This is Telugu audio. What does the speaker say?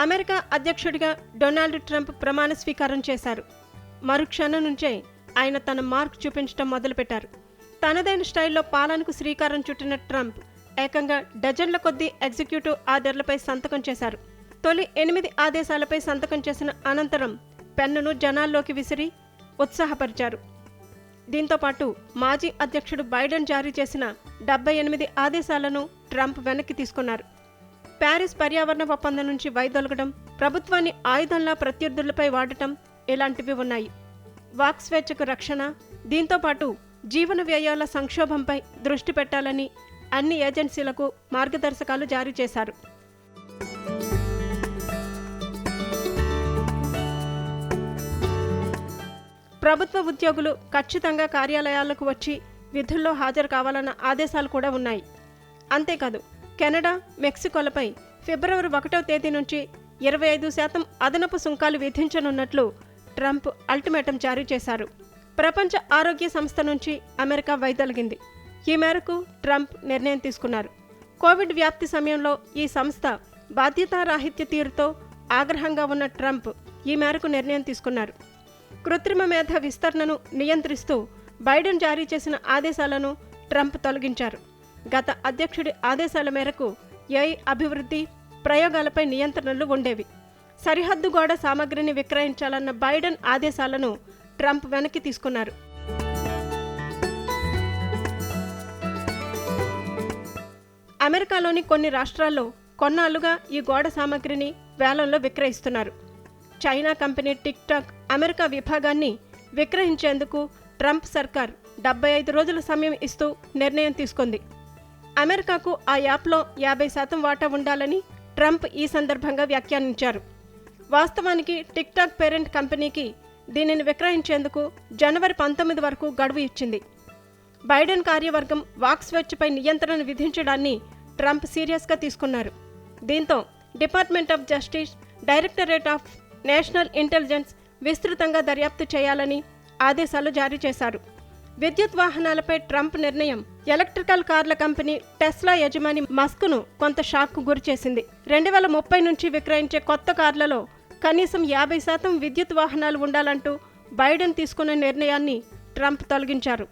అమెరికా అధ్యక్షుడిగా డొనాల్డ్ ట్రంప్ ప్రమాణ స్వీకారం చేశారు. మరుక్షణం నుంచే ఆయన తన మార్క్ చూపించడం మొదలుపెట్టారు. తనదైన స్టైల్లో పాలనకు శ్రీకారం చుట్టిన ట్రంప్ ఏకంగా డజన్ల కొద్దీ ఎగ్జిక్యూటివ్ ఆర్డర్లపై సంతకం చేశారు. తొలి ఎనిమిది ఆదేశాలపై సంతకం చేసిన అనంతరం పెన్నును జనాల్లోకి విసిరి ఉత్సాహపరిచారు. దీంతో పాటు మాజీ అధ్యక్షుడు బైడెన్ జారీ చేసిన డెబ్బై ఎనిమిది ఆదేశాలను ట్రంప్ వెనక్కి తీసుకున్నారు. ప్యారిస్ పర్యావరణ ఒప్పందం నుంచి వైదొలగడం ప్రభుత్వాన్ని ఆయుధంలా ప్రత్యర్థులపై వాడటం ఇలాంటివి ఉన్నాయి. వాక్ స్వేచ్ఛకు రక్షణ దీంతో పాటు జీవన వ్యయాల సంక్షోభంపై దృష్టి పెట్టాలని అన్ని ఏజెన్సీలకు మార్గదర్శకాలు జారీ చేశారు. ప్రభుత్వ ఉద్యోగులు ఖచ్చితంగా కార్యాలయాలకు వచ్చి విధుల్లో హాజరు కావాలన్న ఆదేశాలు కూడా ఉన్నాయి. అంతేకాదు కెనడా మెక్సికోలపై ఫిబ్రవరి ఒకటవ తేదీ నుంచి ఇరవై ఐదు శాతం అదనపు సుంకాలు విధించనున్నట్లు ట్రంప్ అల్టిమేటం జారీ చేశారు. ప్రపంచ ఆరోగ్య సంస్థ నుంచి అమెరికా వైదొలిగింది. ఈ మేరకు ట్రంప్ నిర్ణయం తీసుకున్నారు. కోవిడ్ వ్యాప్తి సమయంలో ఈ సంస్థ బాధ్యతారాహిత్య తీరుతో ఆగ్రహంగా ఉన్న ట్రంప్ ఈ మేరకు నిర్ణయం తీసుకున్నారు. కృత్రిమ మేధ విస్తరణను నియంత్రిస్తూ బైడెన్ జారీ చేసిన ఆదేశాలను ట్రంప్ తొలగించారు. గత అధ్యక్షుడి ఆదేశాల మేరకు ఏఐ అభివృద్ధి ప్రయోగాలపై నియంత్రణలు ఉండేవి. సరిహద్దు గోడ సామగ్రిని విక్రయించాలన్న బైడెన్ ఆదేశాలను ట్రంప్ వెనక్కి తీసుకున్నారు. అమెరికాలోని కొన్ని రాష్ట్రాల్లో కొన్నాళ్ళుగా ఈ గోడ సామగ్రిని వేలంలో విక్రయిస్తున్నారు. China company TikTok America విభాగాన్ని విక్రయించేందుకు ట్రంప్ సర్కార్ డెబ్బై ఐదు రోజుల సమయం ఇస్తూ నిర్ణయం తీసుకుంది. అమెరికాకు ఆ యాప్లో యాభై శాతం వాటా ఉండాలని ట్రంప్ ఈ సందర్భంగా వ్యాఖ్యానించారు. వాస్తవానికి టిక్టాక్ పేరెంట్ కంపెనీకి దీనిని విక్రయించేందుకు జనవరి పంతొమ్మిది వరకు గడువు ఇచ్చింది. బైడెన్ కార్యవర్గం వాక్ స్వేచ్ఛపై నియంత్రణ విధించడాన్ని ట్రంప్ సీరియస్గా తీసుకున్నారు. దీంతో Department of Justice Directorate of National Intelligence విస్తృతంగా దర్యాప్తు చేయాలని ఆదేశాలు జారీ చేశారు. విద్యుత్ వాహనాలపై ట్రంప్ నిర్ణయం ఎలక్ట్రికల్ కార్ల కంపెనీ టెస్లా యజమాని మస్క్ను కొంత షాక్కు గురిచేసింది రెండు వేల ముప్పై నుంచి విక్రయించే కొత్త కార్లలో కనీసం యాభై శాతం విద్యుత్ వాహనాలు ఉండాలంటూ బైడెన్ తీసుకున్న నిర్ణయాన్ని ట్రంప్ తొలగించారు.